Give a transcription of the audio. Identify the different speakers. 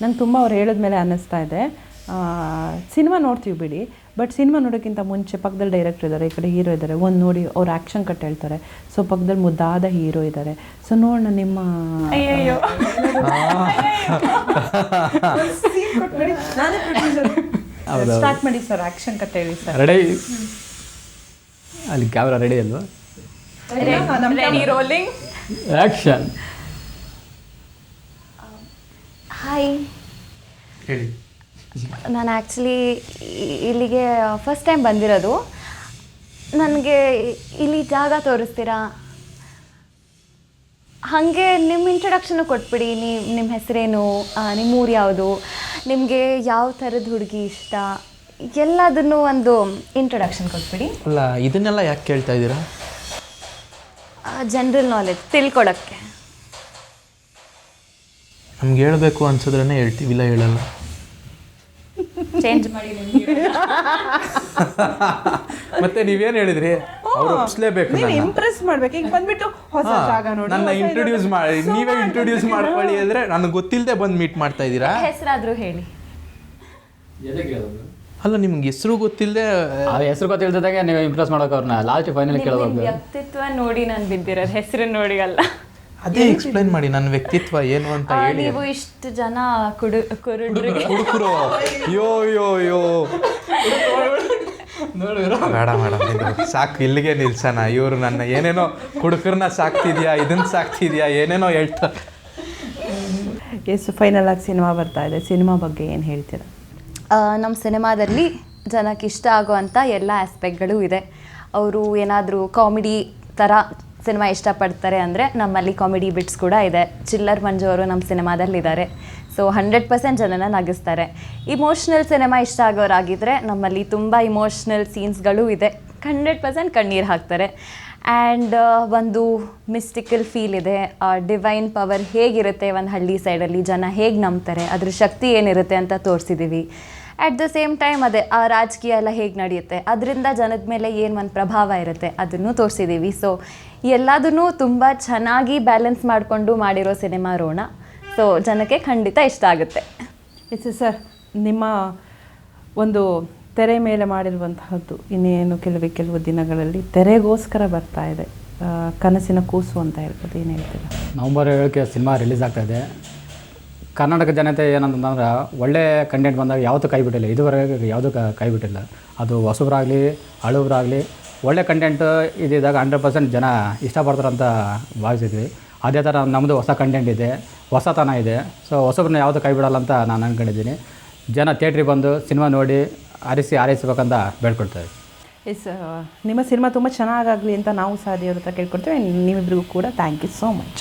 Speaker 1: ನಂಗೆ ತುಂಬ ಅವ್ರು ಹೇಳಿದ್ಮೇಲೆ ಅನ್ನಿಸ್ತಾ ಇದೆ. ಸಿನಿಮಾ ನೋಡ್ತೀವಿ ಬಿಡಿ ಬಟ್ ಸಿನಿಮಾ ನೋಡೋಕ್ಕಿಂತ ಮುಂಚೆ ಪಕ್ಕದಲ್ಲಿ ಡೈರೆಕ್ಟರ್ ಇದ್ದಾರೆ ಈ ಕಡೆ ಹೀರೋ ಇದ್ದಾರೆ ಒಂದು ನೋಡಿ ಅವ್ರು ಆ್ಯಕ್ಷನ್ ಕಟ್ ಹೇಳ್ತಾರೆ. ಸೊ ಪಕ್ಕದಲ್ಲಿ ಮುದ್ದಾದ ಹೀರೋ ಇದ್ದಾರೆ. ಸೊ ನೋಡೋಣ ನಿಮ್ಮ ಸ್ಟಾರ್ಟ್ ಮಾಡಿ ಸರ್ ಆ್ಯಕ್ಷನ್ ಕಟ್ ಹೇಳಿ ಸರ್
Speaker 2: ರೆಡಿ ಅಲ್ಲಿ ಕ್ಯಾಮ್ರಾ ರೆಡಿ ಅಲ್ವಾ?
Speaker 3: ರೆಡಿ ರೋಲಿಂಗ್
Speaker 2: ಆ್ಯಕ್ಷನ್
Speaker 4: ಹಾಯ್
Speaker 5: ಹೇಳಿ.
Speaker 4: ನಾನು ಆ್ಯಕ್ಚುಲಿ ಇಲ್ಲಿಗೆ ಫಸ್ಟ್ ಟೈಮ್ ಬಂದಿರೋದು. ನನಗೆ ಇಲ್ಲಿ ಜಾಗ ತೋರಿಸ್ತೀರಾ? ಹಾಗೆ ನಿಮ್ಮ ಇಂಟ್ರಡಕ್ಷನು ಕೊಟ್ಬಿಡಿ. ನೀವು ನಿಮ್ಮ ಹೆಸರೇನು? ನಿಮ್ಮ ಊರು ಯಾವುದು? ನಿಮಗೆ ಯಾವ ಥರದ ಹುಡುಗಿ ಇಷ್ಟ? ಎಲ್ಲದನ್ನು ಒಂದು ಇಂಟ್ರಡಕ್ಷನ್ ಕೊಟ್ಬಿಡಿ.
Speaker 5: ಅಲ್ಲ ಇದನ್ನೆಲ್ಲ ಯಾಕೆ ಕೇಳ್ತಾ ಇದ್ದೀರಾ?
Speaker 4: ಜನರಲ್ ನಾಲೆಜ್ ತಿಳ್ಕೊಳಕ್ಕೆ.
Speaker 5: ನಮ್ಗೆ ಹೇಳಬೇಕು ಅನ್ಸಿದ್ರೇ ಹೇಳ್ತೀವಿ ಇಲ್ಲ ಹೇಳಲ್ಲ.
Speaker 4: ಚೇಂಜ್ ಮಾಡಿ
Speaker 5: ಮತ್ತೆ ನೀವೇನು ಹೇಳಿದ್ರಿ? ಅವ್ರು ಒಪ್ಸ್ಲೇಬೇಕು
Speaker 1: ನೀವು ಇಂಪ್ರೆಸ್ ಮಾಡ್ಬೇಕು. ಈಗ ಬಂದ್ಬಿಟ್ಟು ಹೊಸ ಜಾಗ ನೋಡಿ
Speaker 5: ನನ್ನ ಇಂಟ್ರೊಡ್ಯೂಸ್ ಮಾಡಿ. ನೀವೇ? ಇಂಟ್ರೊಡ್ಯೂಸ್ ಮಾಡ್ಕೊಳ್ಳಿ ಅಂದ್ರೆ ನನಗೆ ಗೊತ್ತಿಲ್ಲದೆ ಬಂದು ಮೀಟ್ ಮಾಡ್ತಾ ಇದ್ದೀರಾ?
Speaker 4: ಹೆಸರಾದರೂ ಹೇಳಿ.
Speaker 5: ಅಲ್ಲ ನಿಮ್ಗೆ ಹೆಸರು ಗೊತ್ತಿಲ್ಲದೆ
Speaker 2: ಆ ಹೆಸರು ಗೊತ್ತಿಲ್ದಂಗೆ ನೀವು ಇಂಪ್ರೆಸ್ ಮಾಡೋಕೆ ಅವ್ರನ್ನ ಲಾಸ್ಟ್ ಫೈನಲ್ ಕೇಳಬೇಕು
Speaker 4: ವ್ಯಕ್ತಿತ್ವ ನೋಡಿ ನಾನು ಬಿದ್ದಿರೋದು ಹೆಸರು ನೋಡಿ ಅಲ್ಲ.
Speaker 5: ಅದೇ ಎಕ್ಸ್ಪ್ಲೈನ್ ಮಾಡಿ ನನ್ನ ವ್ಯಕ್ತಿತ್ವ ಏನು ಅಂತ ಹೇಳಿ
Speaker 4: ನೀವು ಇಷ್ಟು ಜನ ಕುಡು ಕುರುಡ್ರಿಗೆ
Speaker 5: ಹುಡುಕರು ಯೋ ಯೋ ಯೋ ಬೇಡ ಮೇಡಮ್ ಸಾಕು. ಇಲ್ಲಿಗೆ ನಿಲ್ಸೋಣ. ಇವರು ನನ್ನ ಏನೇನೋ ಕುಡುಕರನ್ನ ಸಾಕ್ತಿದ್ಯಾ ಇದನ್ನ ಸಾಕ್ತಿದ್ಯಾ ಏನೇನೋ ಹೇಳ್ತಾರೆ
Speaker 1: ಎಸ್ ಫೈನಲ್ ಆಗಿ ಸಿನಿಮಾ ಬರ್ತಾ ಇದೆ. ಸಿನಿಮಾ ಬಗ್ಗೆ ಏನು ಹೇಳ್ತೀರಾ?
Speaker 4: ನಮ್ಮ ಸಿನಿಮಾದಲ್ಲಿ ಜನಕ್ಕೆ ಇಷ್ಟ ಆಗುವಂಥ ಎಲ್ಲ ಆಸ್ಪೆಕ್ಟ್ಗಳು ಇದೆ. ಅವರು ಏನಾದರೂ ಕಾಮಿಡಿ ಥರ ಸಿನಿಮಾ ಇಷ್ಟಪಡ್ತಾರೆ ಅಂದರೆ ನಮ್ಮಲ್ಲಿ ಕಾಮಿಡಿ ಬಿಟ್ಸ್ ಕೂಡ ಇದೆ. ಚಿಲ್ಲರ್ ಮಂಜು ಅವರು ನಮ್ಮ ಸಿನಿಮಾದಲ್ಲಿದ್ದಾರೆ. ಸೊ ಹಂಡ್ರೆಡ್ ಪರ್ಸೆಂಟ್ ಜನನ ನಗಿಸ್ತಾರೆ. ಇಮೋಷ್ನಲ್ ಸಿನಿಮಾ ಇಷ್ಟ ಆಗೋರಾಗಿದ್ದರೆ ನಮ್ಮಲ್ಲಿ ತುಂಬ ಇಮೋಷ್ನಲ್ ಸೀನ್ಸ್ಗಳು ಇದೆ. ಹಂಡ್ರೆಡ್ ಪರ್ಸೆಂಟ್ ಕಣ್ಣೀರು ಹಾಕ್ತಾರೆ. ಆ್ಯಂಡ್ ಒಂದು ಮಿಸ್ಟಿಕಲ್ ಫೀಲ್ ಇದೆ. ಡಿವೈನ್ ಪವರ್ ಹೇಗಿರುತ್ತೆ ಒಂದು ಹಳ್ಳಿ ಸೈಡಲ್ಲಿ ಜನ ಹೇಗೆ ನಂಬ್ತಾರೆ? ಅದ್ರ ಶಕ್ತಿ ಏನಿರುತ್ತೆ ಅಂತ ತೋರಿಸಿದ್ದೀವಿ ಅಟ್ ದ ಸೇಮ್ ಟೈಮ್ ಅದೇ ಆ ರಾಜಕೀಯ ಎಲ್ಲ ಹೇಗೆ ನಡೆಯುತ್ತೆ? ಅದರಿಂದ ಜನದ ಮೇಲೆ ಏನು ಒಂದು ಪ್ರಭಾವ ಇರುತ್ತೆ? ಅದನ್ನು ತೋರಿಸಿದ್ದೀವಿ ಸೊ ಎಲ್ಲದನ್ನು ತುಂಬ ಚೆನ್ನಾಗಿ ಬ್ಯಾಲೆನ್ಸ್ ಮಾಡಿಕೊಂಡು ಮಾಡಿರೋ ಸಿನಿಮಾ ರೋಣ. ಸೊ ಜನಕ್ಕೆ ಖಂಡಿತ ಇಷ್ಟ ಆಗುತ್ತೆ.
Speaker 1: ಇಟ್ಸ್ ಸರ್ ನಿಮ್ಮ ಒಂದು ತೆರೆ ಮೇಲೆ ಮಾಡಿರುವಂತಹದ್ದು ಇನ್ನೇನು ಕೆಲವೇ ಕೆಲವು ದಿನಗಳಲ್ಲಿ ತೆರೆಗೋಸ್ಕರ ಬರ್ತಾ ಇದೆ. ಕನಸಿನ ಕೂಸು ಅಂತ ಹೇಳ್ಬೋದು ಏನು ಹೇಳ್ತೀರಾ?
Speaker 2: ನವಂಬರ್ ಏಳಕ್ಕೆ ಸಿನಿಮಾ ರಿಲೀಸ್ ಆಗ್ತಾ ಇದೆ. ಕರ್ನಾಟಕ ಜನತೆ ಏನಂತಂದ್ರೆ ಒಳ್ಳೆ ಕಂಟೆಂಟ್ ಬಂದಾಗ ಯಾವತ್ತೂ ಕೈ ಬಿಟ್ಟಿಲ್ಲ. ಇದುವರೆಗೆ ಯಾವುದೂ ಕ- ಬಿಟ್ಟಿಲ್ಲ. ಅದು ಹೊಸಬ್ರಾಗಲಿ ಆಗಲಿ ಒಳ್ಳೆ ಕಂಟೆಂಟ್ ಇದ್ದಾಗ ಹಂಡ್ರೆಡ್ ಪರ್ಸೆಂಟ್ ಜನ ಇಷ್ಟಪಡ್ತಾರಂತ ಭಾವಿಸಿದ್ವಿ. ಅದೇ ಥರ ನಮ್ಮದು ಹೊಸ ಕಂಟೆಂಟ್ ಇದೆ, ಹೊಸತನ ಇದೆ. ಸೊ ಹೊಸಬ್ರನ್ನ ಯಾವುದು ಕೈ ಬಿಡಲ್ಲ ಅಂತ ನಾನು ಅಂದ್ಕೊಂಡಿದ್ದೀನಿ ಜನ ಥಿಯೇಟ್ರಿಗೆ ಬಂದು ಸಿನಿಮಾ ನೋಡಿ ಆರಿಸಿ ಆರೈಸ್ಬೇಕಂತ ಬೇಡ್ಕೊಳ್ತಾರೆ
Speaker 1: ಎಸ್ ನಿಮ್ಮ ಸಿನಿಮಾ ತುಂಬ ಚೆನ್ನಾಗಾಗಲಿ ಅಂತ ನಾವು ಸಹ ದೇವ್ರ ಹತ್ರ ಕೇಳ್ಕೊಡ್ತೇವೆ. ನೀವಿಬ್ರಿಗೂ ಕೂಡ ಥ್ಯಾಂಕ್ ಯು ಸೋ ಮಚ್